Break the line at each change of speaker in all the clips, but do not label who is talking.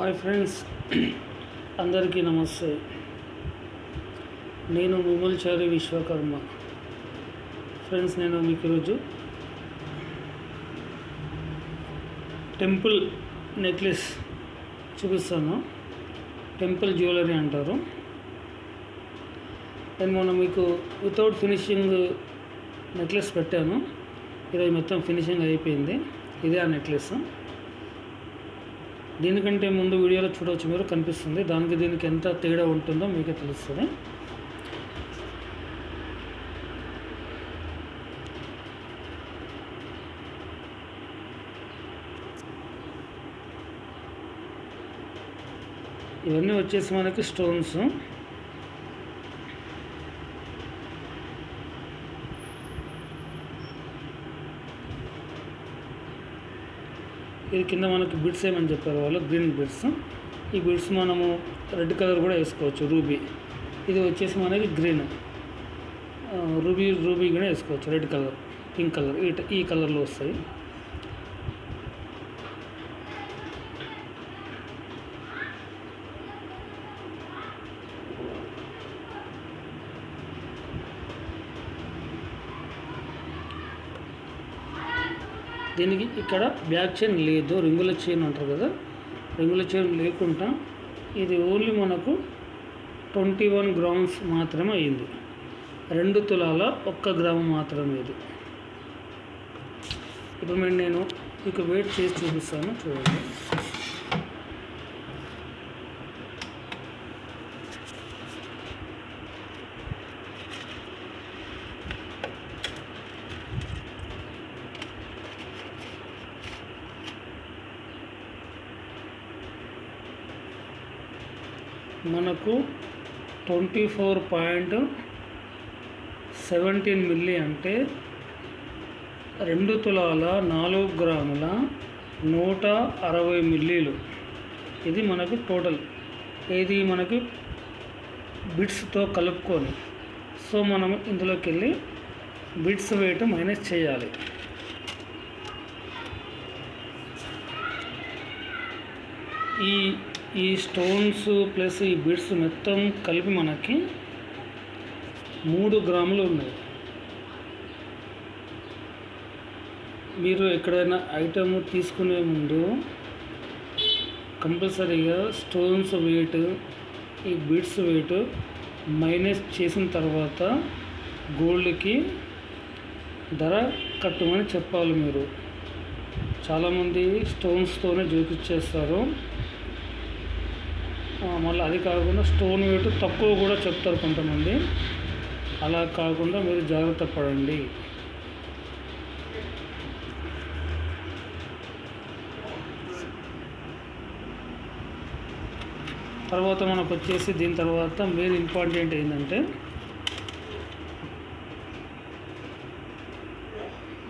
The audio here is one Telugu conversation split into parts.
హాయ్ ఫ్రెండ్స్ అందరికీ నమస్తే. నేను ముమ్మల్చారి విశ్వకర్మ. ఫ్రెండ్స్ నేను మీకు ఈరోజు టెంపుల్ నెక్లెస్ చూపిస్తాను. టెంపుల్ జ్యువెలరీ అంటారు. నేను మొన్న మీకు వితౌట్ ఫినిషింగ్ నెక్లెస్ పెట్టాను. ఈరోజు మొత్తం ఫినిషింగ్ అయిపోయింది. ఇదే ఆ నెక్లెస్. దీనికంటే ముందు వీడియోలో చూడవచ్చు మీరు కనిపిస్తుంది. దానికి దీనికి ఎంత తేడా ఉంటుందో మీకే తెలుస్తుంది. ఇవన్నీ వచ్చేసి మనకి స్టోన్స్ ఇది కింద మనకి బిడ్స్ ఏమని చెప్పారు వాళ్ళు? Green beads. ఈ బిడ్స్ మనము రెడ్ కలర్ కూడా వేసుకోవచ్చు రూబీ. ఇది వచ్చేసి మనకి గ్రీన్. రూబీ రూబీ కూడా వేసుకోవచ్చు రెడ్ కలర్ పింక్ కలర్. ఈ ఈ కలర్లో వస్తాయి. దీనికి ఇక్కడ బ్యాక్ చైన్ లేదు రింగుల చైన్ అంటారు కదా. రింగుల చైన్ లేకుండా ఇది ఓన్లీ మనకు ట్వంటీ వన్ గ్రామ్స్ మాత్రమే అయింది. రెండు తులాల ఒక్క గ్రాము మాత్రమే ఇది. ఇప్పుడు నేను మీకు వెయిట్ చేసి చూపిస్తాను చూడండి. మనకు twenty four point seventeen milli అంటే రెండు తులాల నాలుగు గ్రాముల నూట అరవై మిల్లీలు. ఇది మనకు టోటల్. ఇది మనకి బిట్స్తో కలుపుకొని. సో మనం ఇందులోకి వెళ్ళి బిట్స్ వెయిట్ మైనస్ చేయాలి. ఈ ఈ స్టోన్స్ ప్లస్ ఈ బిడ్స్ మొత్తం కలిపి మనకి మూడు గ్రాములు ఉన్నాయి. మీరు ఎక్కడైనా ఐటమ్ తీసుకునే ముందు కంపల్సరీగా స్టోన్స్ వెయిట్ ఈ బిడ్స్ వెయిట్ మైనస్ చేసిన తర్వాత గోల్డ్కి ధర కట్టమని చెప్పాలి మీరు. చాలామంది స్టోన్స్తోనే జోకిచ్చేస్తారు. మళ్ళీ అది కాకుండా స్టోన్ వెయిట్ తక్కువ కూడా చెప్తారు కొంతమంది. అలా కాకుండా మీరు జాగ్రత్త పడండి. తర్వాత మనకు వచ్చేసి దీని తర్వాత మెయిన్ ఇంపార్టెంట్ ఏంటంటే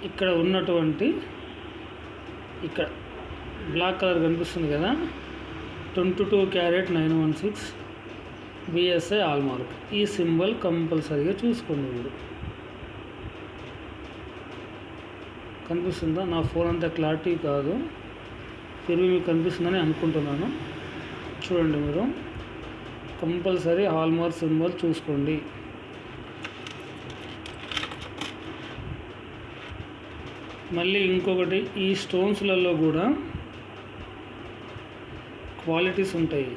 ఇక్కడ ఉన్నటువంటి ఇక్కడ బ్లాక్ కలర్ కనిపిస్తుంది కదా. Twenty two carat nine one six BSI hallmark ఈ సింబల్ కంపల్సరీగా చూసుకోండి మీరు. కనిపిస్తుందా? నా ఫోన్ అంత క్లారిటీ కాదు. తిరిగి మీకు కనిపిస్తుందని అనుకుంటున్నాను. చూడండి మీరు. కంపల్సరీ హాల్మార్క్ సింబల్ చూసుకోండి. మళ్ళీ ఇంకొకటి ఈ స్టోన్స్లలో కూడా క్వాలిటీస్ ఉంటాయి.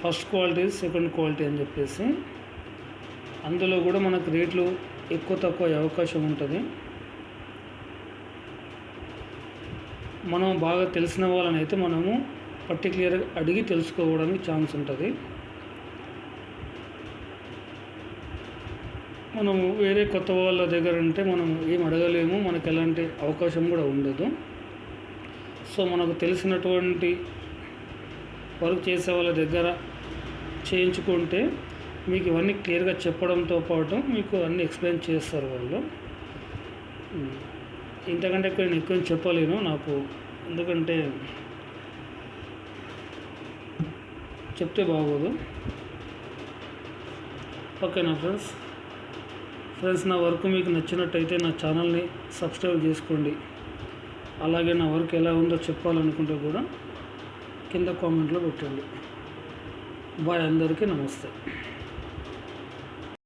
ఫస్ట్ క్వాలిటీ సెకండ్ క్వాలిటీ అని చెప్పేసి అందులో కూడా మనకు రేట్లు ఎక్కువ తక్కువ అవకాశం ఉంటుంది. మనం బాగా తెలిసిన వాళ్ళని అయితే మనము పర్టికులర్గా అడిగి తెలుసుకోవడానికి ఛాన్స్ ఉంటుంది. మనము వేరే కొత్త వాళ్ళ దగ్గర ఉంటే మనం ఏం అడగలేము మనకు ఎలాంటి అవకాశం కూడా ఉండదు. సో మనకు తెలిసినటువంటి వర్క్ చేసే వాళ్ళ దగ్గర చేయించుకుంటే మీకు ఇవన్నీ క్లియర్గా చెప్పడంతో పాటు మీకు అన్నీ ఎక్స్ప్లెయిన్ చేస్తారు వాళ్ళు. ఇంతకంటే ఎక్కువ నేను ఎక్కువ చెప్పలేను నాకు. ఎందుకంటే చెప్తే బాగోదు. ఓకేనా ఫ్రెండ్స్. ఫ్రెండ్స్ నా వర్క్ మీకు నచ్చినట్టయితే నా ఛానల్ని సబ్స్క్రైబ్ చేసుకోండి. అలాగే నా వర్క్ ఎలా ఉందో చెప్పాలనుకుంటే కూడా కింద కామెంట్లో పెట్టండి. బాయ్ అందరికీ నమస్తే.